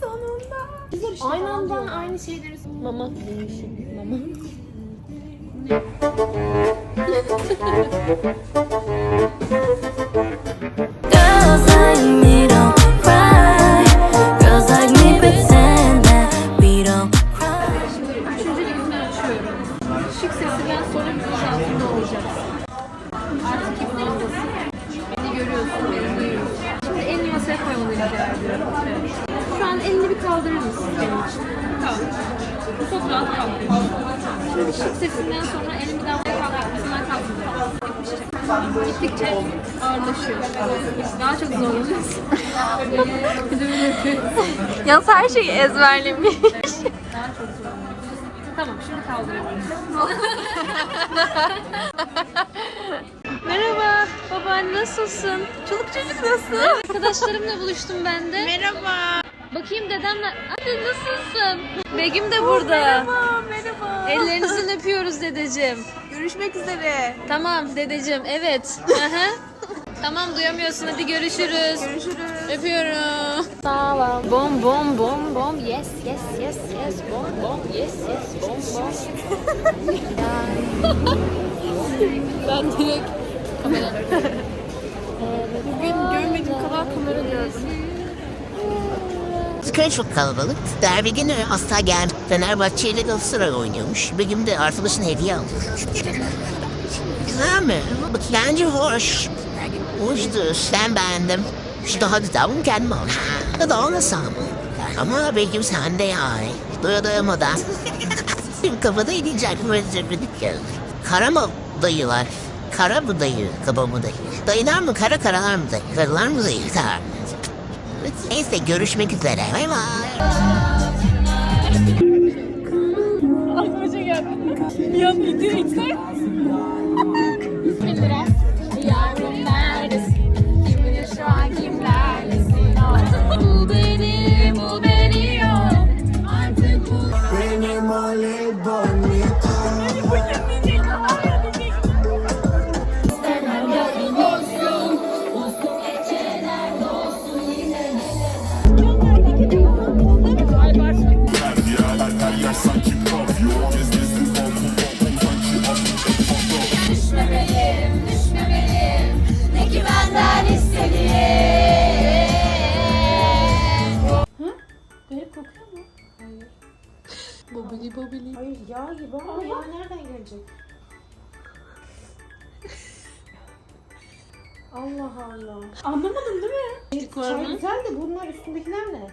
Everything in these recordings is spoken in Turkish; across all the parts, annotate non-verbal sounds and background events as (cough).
Sonunda. Aynı anda aynı şeyleri Mama demişim. Mama. (laughs) Masaya koymanı rica ediyorum. Şu an elini bir kaldırır mısın benim için? Tamam. Çok rahat şık sesinden sonra elini bir daha masaya kaldırmasından kaldırıyorum. Gittikçe ağırlaşıyor. Daha çok zorlanıyorsun. (laughs) Yalnız her şeyi ezberlemiş. Tamam şimdi kaldırabiliriz. Merhaba babaanne nasılsın? Çoluk çocuk nasıl? Arkadaşlarımla buluştum ben de. Merhaba. Bakayım dedemle. Hadi nasılsın? Begüm de burada. Merhaba, merhaba. Ellerinizden öpüyoruz dedeciğim. Görüşmek üzere. Tamam dedeciğim evet. (laughs) Aha. tamam duyamıyorsun hadi görüşürüz. Görüşürüz. Öpüyorum. Sağlam. Bom bom bom bom. Yes yes yes yes. Bom bom. Yes yes. Bom bom. (laughs) ben direkt. Bugün görmediğim kadar kamera gördüm. Köy çok kalabalık. Derbi günü asla gel. Fenerbahçe ile Galatasaray oynuyormuş. Bir gün de arkadaşın hediye almış. Güzel mi? Bence hoş. Hoştur. Ben beğendim. Şu daha bunu kendim aldım. Ya da olmasam. Ama Begüm sende yani. Doya doyamadan. (laughs) Kafada inecek zırhlık ya. Kara mı dayı? Kaba mı dayı? Dayılar mı kara karalar mı dayı? Karılar mı dayı? Kara. Neyse görüşmek üzere. Bay bay. Aklıma geldi. Bir an video. Yağ gibi ama yağ nereden gelecek? Allah Allah. Anlamadın değil mi? var Çay mı? güzel de bunlar üstündekiler ne?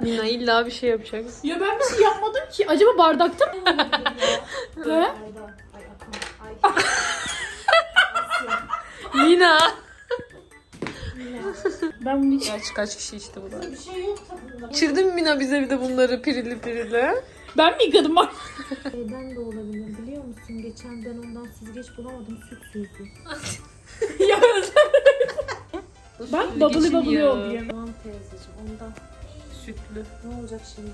Nina illa bir şey yapacaksın. Ya ben bir şey yapmadım ki. Acaba bardakta mı? He? Nina. Ben bunu hiç... Kaç kaç kişi içti bu da. Bir şey yok tadında. İçirdin mi Mina bize bir de bunları pirilli pirilli? Ben mi yıkadım bak? Şeyden de olabilir biliyor musun? Geçen ben ondan süzgeç bulamadım süt süzdü. (laughs) ya Bak bubbly bubbly oldu yemek. Tamam teyzeciğim ondan. Sütlü. Ne olacak şimdi?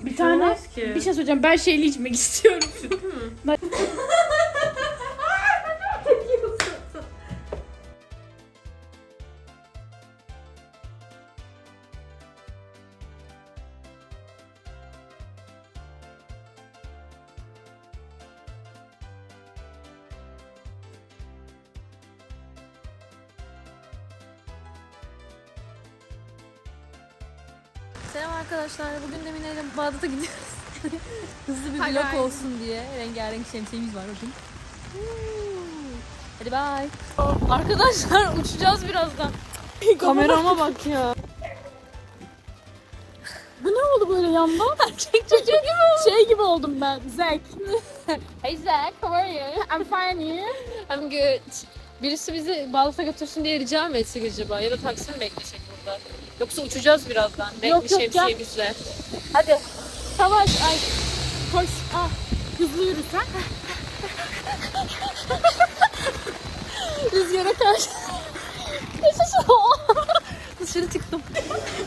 Bir tane olmaz ki. bir şey söyleyeceğim. Ben şeyli içmek istiyorum. Selam arkadaşlar. Bugün de Mine ile Bağdat'a gidiyoruz. (laughs) Hızlı bir vlog olsun diye. Rengarenk şemsiyemiz var bugün. Hadi bye. Arkadaşlar (laughs) uçacağız birazdan. Kamerama bak ya. Bu ne oldu böyle yandan? Erkek çocuğu gibi oldu. Şey gibi oldum ben. Zack. (laughs) Hey Zach, how are you? I'm fine you. I'm good. Birisi bizi Bağdat'a götürsün diye rica mı etsek acaba? Ya da taksi mi beklesek burada? Yoksa uçacağız birazdan. Renkli Yok, gel. şemsiyemizle. Hadi. Savaş. Ay. Koş. Ah. Hızlı yürü sen. Rüzgara karşı. Yaşasın. Dışarı çıktım.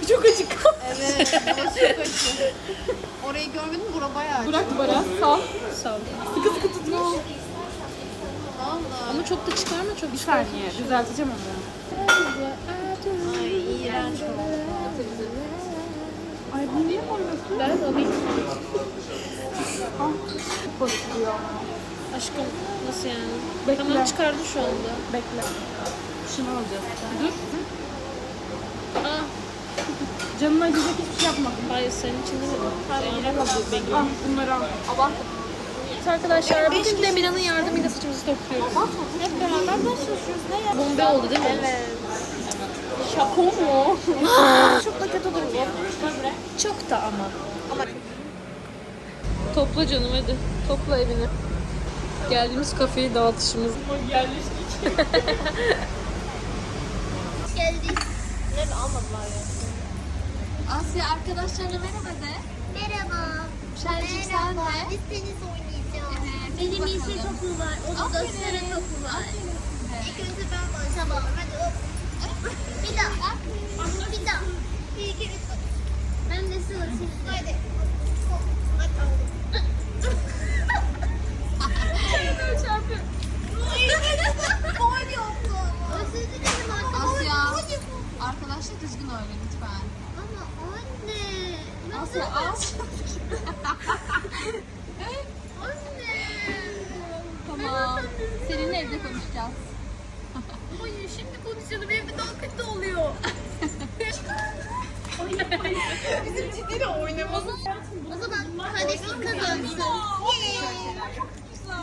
Çok acık. Orayı görmedin mi? Bura bayağı Bırak bana. Sağ. Sağ. Sıkı sıkı tutma. Ama çok da çıkarma çok Bir saniye. Düzelteceğim onu. Ay bunu niye koyuyorsun? Ben alayım. Basılıyor. Aşkım nasıl yani? Bekle. Tamam çıkardı şu anda. Bekle. Şunu alacağız. Dur. Aa, Canına acıyacak hiçbir şey yapmadım. hayır senin için değil mi? Hayır. Al bunları al. Evet arkadaşlar bugün de Mira'nın yardımıyla saçımızı topluyoruz. Hep beraber nasıl çalışıyoruz? Ne? Bombe oldu değil mi? Evet. Şaka mu? (gasps) Çok da kötü duruyor. Çok da ama. Topla canım hadi. Topla evini. Geldiğimiz kafeyi dağıtışımız. (laughs) Asya arkadaşlarına merhaba de. Merhaba. Şercik sen de. Biz tenis oynayacağız. Benim yeşil topu var. Onun da sarı topu var. İlk arkadaşlar. Düzgün oyna lütfen. Ama anne. Asya Asya. Anne. Tamam. Seninle evde konuşacağız. Hayır şimdi konuşalım evde daha kötü oluyor. (laughs) Bizim ciddiyle oynamamız. O zaman kardeşim kazansın.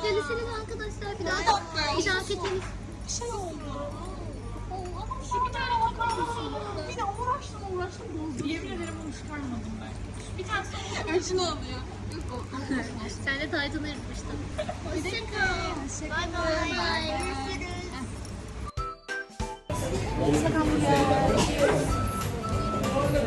Görüşürüz arkadaşlar. Bir daha bir daha kötü. Bir şey oldu. Ama bir tane bakalım. Bir de uğraştım uğraştım bozdu. Yemin ederim onu çıkarmadım ben. Bir tane Ölçünü alıyor. Sen de taytını yırtmıştın. Hoşçakal. Bay bay. Görüşürüz.